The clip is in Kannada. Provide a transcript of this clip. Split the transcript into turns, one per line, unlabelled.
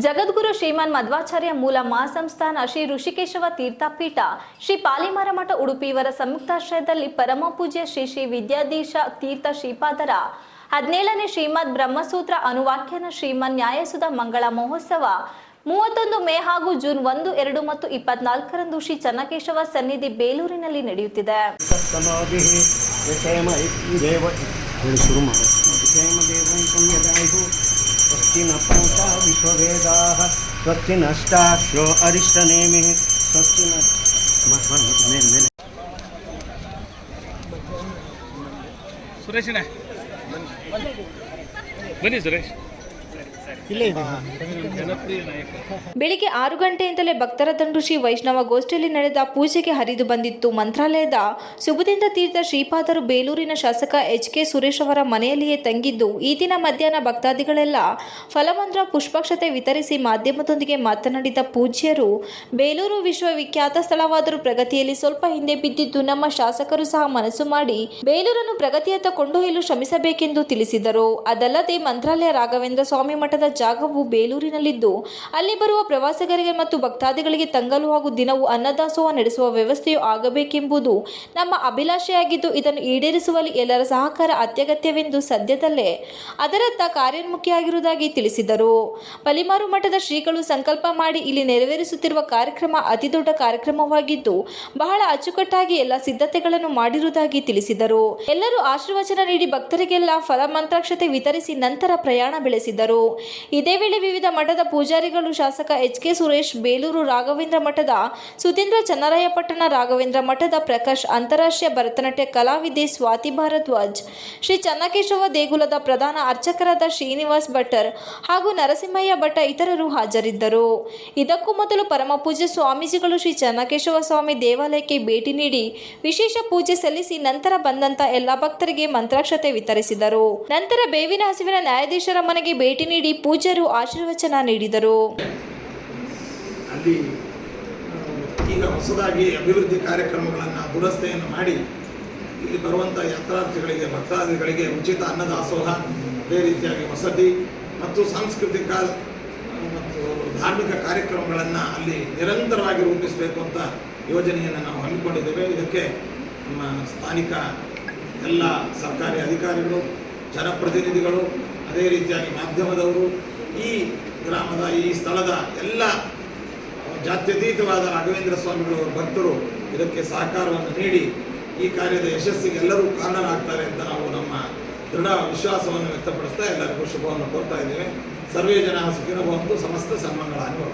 ಜಗದ್ಗುರು ಶ್ರೀಮಾನ್ ಮಧ್ವಾಚಾರ್ಯ ಮೂಲ ಮಹಾಸಂಸ್ಥಾನ ಶ್ರೀ ಋಷಿಕೇಶವ ತೀರ್ಥಪೀಠ ಶ್ರೀ ಪಾಲಿಮಾರ ಮಠ ಉಡುಪಿಯವರ ಸಂಯುಕ್ತಾಶ್ರಯದಲ್ಲಿ ಪರಮ ಪೂಜ್ಯ ಶ್ರೀ ಶ್ರೀ ವಿದ್ಯಾಧೀಶ ತೀರ್ಥ ಶ್ರೀಪಾದರ ಹದಿನೇಳನೇ ಶ್ರೀಮದ್ ಬ್ರಹ್ಮಸೂತ್ರ ಅನುವಾಖ್ಯಾನ ಶ್ರೀಮನ್ ನ್ಯಾಯಸುಧ ಮಂಗಳ ಮಹೋತ್ಸವ ಮೂವತ್ತೊಂದು ಮೇ ಹಾಗೂ ಜೂನ್ ಒಂದು ಎರಡು ಮತ್ತು ಇಪ್ಪತ್ನಾಲ್ಕರಂದು ಶ್ರೀ ಚನ್ನಕೇಶವ ಸನ್ನಿಧಿ ಬೇಲೂರಿನಲ್ಲಿ ನಡೆಯುತ್ತಿದೆ.
ಶುರು स्वस्तिनः पूषा विश्ववेदाः स्वस्ति नष्टाक्षो अरिष्टनेमिः
स्वस्ति न सुरेश बनी सुरेश।
ಬೆಳಿಗ್ಗೆ ಆರು ಗಂಟೆಯಿಂದಲೇ ಭಕ್ತರ ದಂಡು ಶ್ರೀ ವೈಷ್ಣವ ಗೋಷ್ಠಿಯಲ್ಲಿ ನಡೆದ ಪೂಜೆಗೆ ಹರಿದು ಬಂದಿತ್ತು. ಮಂತ್ರಾಲಯದ ಸುಬುದೇಂದ್ರ ತೀರ್ಥ ಶ್ರೀಪಾದರು ಬೇಲೂರಿನ ಶಾಸಕ ಎಚ್ ಕೆ ಸುರೇಶ್ ಅವರ ಮನೆಯಲ್ಲಿಯೇ ತಂಗಿದ್ದು, ಈ ದಿನ ಮಧ್ಯಾಹ್ನ ಭಕ್ತಾದಿಗಳೆಲ್ಲ ಫಲಮಂತ್ರ ಪುಷ್ಪಕ್ಷತೆ ವಿತರಿಸಿ ಮಾಧ್ಯಮದೊಂದಿಗೆ ಮಾತನಾಡಿದ ಪೂಜ್ಯರು, ಬೇಲೂರು ವಿಶ್ವವಿಖ್ಯಾತ ಸ್ಥಳವಾದರೂ ಪ್ರಗತಿಯಲ್ಲಿ ಸ್ವಲ್ಪ ಹಿಂದೆ ಬಿದ್ದಿದ್ದು ನಮ್ಮ ಶಾಸಕರು ಸಹ ಮನಸ್ಸು ಮಾಡಿ ಬೇಲೂರನ್ನು ಪ್ರಗತಿಯತ್ತ ಕೊಂಡೊಯ್ಯಲು ಶ್ರಮಿಸಬೇಕೆಂದು ತಿಳಿಸಿದರು. ಅದಲ್ಲದೆ ಮಂತ್ರಾಲಯ ರಾಘವೇಂದ್ರ ಸ್ವಾಮಿ ಮಠದ ಜಾಗವು ಬೇಲೂರಿನಲ್ಲಿದ್ದು, ಅಲ್ಲಿ ಬರುವ ಪ್ರವಾಸಿಗರಿಗೆ ಮತ್ತು ಭಕ್ತಾದಿಗಳಿಗೆ ತಂಗಲು ಹಾಗೂ ದಿನವೂ ಅನ್ನದಾಸೋಹ ನಡೆಸುವ ವ್ಯವಸ್ಥೆಯು ಆಗಬೇಕೆಂಬುದು ನಮ್ಮ ಅಭಿಲಾಷೆಯಾಗಿದ್ದು, ಇದನ್ನು ಈಡೇರಿಸುವಲ್ಲಿ ಎಲ್ಲರ ಸಹಕಾರ ಅತ್ಯಗತ್ಯವೆಂದು ಸದ್ಯದಲ್ಲೇ ಅದರತ್ತ ಕಾರ್ಯೋನ್ಮುಖಿಯಾಗಿರುವುದಾಗಿ ತಿಳಿಸಿದರು. ಪಲಿಮಾರು ಮಠದ ಶ್ರೀಗಳು ಸಂಕಲ್ಪ ಮಾಡಿ ಇಲ್ಲಿ ನೆರವೇರಿಸುತ್ತಿರುವ ಕಾರ್ಯಕ್ರಮ ಅತಿದೊಡ್ಡ ಕಾರ್ಯಕ್ರಮವಾಗಿದ್ದು, ಬಹಳ ಅಚ್ಚುಕಟ್ಟಾಗಿ ಎಲ್ಲ ಸಿದ್ಧತೆಗಳನ್ನು ಮಾಡಿರುವುದಾಗಿ ತಿಳಿಸಿದರು. ಎಲ್ಲರೂ ಆಶೀರ್ವಚನ ನೀಡಿ ಭಕ್ತರಿಗೆಲ್ಲ ಫಲಮಂತ್ರಾಕ್ಷತೆ ವಿತರಿಸಿ ನಂತರ ಪ್ರಯಾಣ ಬೆಳೆಸಿದರು. ಇದೇ ವೇಳೆ ವಿವಿಧ ಮಠದ ಪೂಜಾರಿಗಳು ಶಾಸಕ ಎಚ್ ಕೆ ಸುರೇಶ್, ಬೇಲೂರು ರಾಘವೇಂದ್ರ ಮಠದ ಸುಧೀಂದ್ರ ಚನ್ನರಾಯಪಟ್ಟಣ ರಾಘವೇಂದ್ರ ಮಠದ ಪ್ರಕಾಶ್, ಅಂತಾರಾಷ್ಟ್ರೀಯ ಭರತನಾಟ್ಯ ಕಲಾವಿದೆ ಸ್ವಾತಿ ಭಾರದ್ವಾಜ್, ಶ್ರೀ ಚನ್ನಕೇಶವ ದೇಗುಲದ ಪ್ರಧಾನ ಅರ್ಚಕರಾದ ಶ್ರೀನಿವಾಸ್ ಭಟ್ಟರ್ ಹಾಗೂ ನರಸಿಂಹಯ್ಯ ಭಟ್ಟ ಇತರರು ಹಾಜರಿದ್ದರು. ಇದಕ್ಕೂ ಮೊದಲು ಪರಮ ಪೂಜ್ಯ ಸ್ವಾಮೀಜಿಗಳು ಶ್ರೀ ಚನ್ನಕೇಶವ ಸ್ವಾಮಿ ದೇವಾಲಯಕ್ಕೆ ಭೇಟಿ ನೀಡಿ ವಿಶೇಷ ಪೂಜೆ ಸಲ್ಲಿಸಿ ನಂತರ ಬಂದಂತ ಎಲ್ಲ ಭಕ್ತರಿಗೆ ಮಂತ್ರಾಕ್ಷತೆ ವಿತರಿಸಿದರು. ನಂತರ ಬೇವಿನ ಹಸಿವಿನ ನ್ಯಾಯಾಧೀಶರ ಮನೆಗೆ ಭೇಟಿ ನೀಡಿ ಪೂಜ್ಯರು ಆಶೀರ್ವಚನ ನೀಡಿದರು.
ಅಲ್ಲಿ ಈಗ ಹೊಸದಾಗಿ ಅಭಿವೃದ್ಧಿ ಕಾರ್ಯಕ್ರಮಗಳನ್ನು ದುರಸ್ತಿಯನ್ನು ಮಾಡಿ, ಇಲ್ಲಿ ಬರುವಂಥ ಯಾತ್ರಾರ್ಥಿಗಳಿಗೆ, ಭಕ್ತಾದಿಗಳಿಗೆ ಉಚಿತ ಅನ್ನದಾಸೋಹ, ಅದೇ ರೀತಿಯಾಗಿ ವಸತಿ ಮತ್ತು ಸಾಂಸ್ಕೃತಿಕ ಮತ್ತು ಧಾರ್ಮಿಕ ಕಾರ್ಯಕ್ರಮಗಳನ್ನು ಅಲ್ಲಿ ನಿರಂತರವಾಗಿ ರೂಪಿಸಬೇಕು ಅಂತ ಯೋಜನೆಯನ್ನು ನಾವು ಹಮ್ಮಿಕೊಂಡಿದ್ದೇವೆ. ಇದಕ್ಕೆ ನಮ್ಮ ಸ್ಥಾನಿಕ ಎಲ್ಲ ಸರ್ಕಾರಿ ಅಧಿಕಾರಿಗಳು, ಜನಪ್ರತಿನಿಧಿಗಳು ಅದೇ ರೀತಿಯಾಗಿ ಮಾಧ್ಯಮದವರು ಈ ಗ್ರಾಮದ, ಈ ಸ್ಥಳದ ಎಲ್ಲ ಜಾತ್ಯತೀತವಾದ ರಾಘವೇಂದ್ರ ಸ್ವಾಮಿಗಳವರ ಭಕ್ತರು ಇದಕ್ಕೆ ಸಹಕಾರವನ್ನು ನೀಡಿ ಈ ಕಾರ್ಯದ ಯಶಸ್ಸಿಗೆ ಎಲ್ಲರೂ ಕಾರಣರಾಗ್ತಾರೆ ಅಂತ ನಾವು ನಮ್ಮ ದೃಢ ವಿಶ್ವಾಸವನ್ನು ವ್ಯಕ್ತಪಡಿಸ್ತಾ ಎಲ್ಲರಿಗೂ ಶುಭವನ್ನು ಕೋರ್ತಾ ಇದ್ದೇವೆ. ಸರ್ವೇ ಜನ ಸುಖಿನ ಸಮಸ್ತ ಸನ್ಮಂಗಳ ಅನುಭವ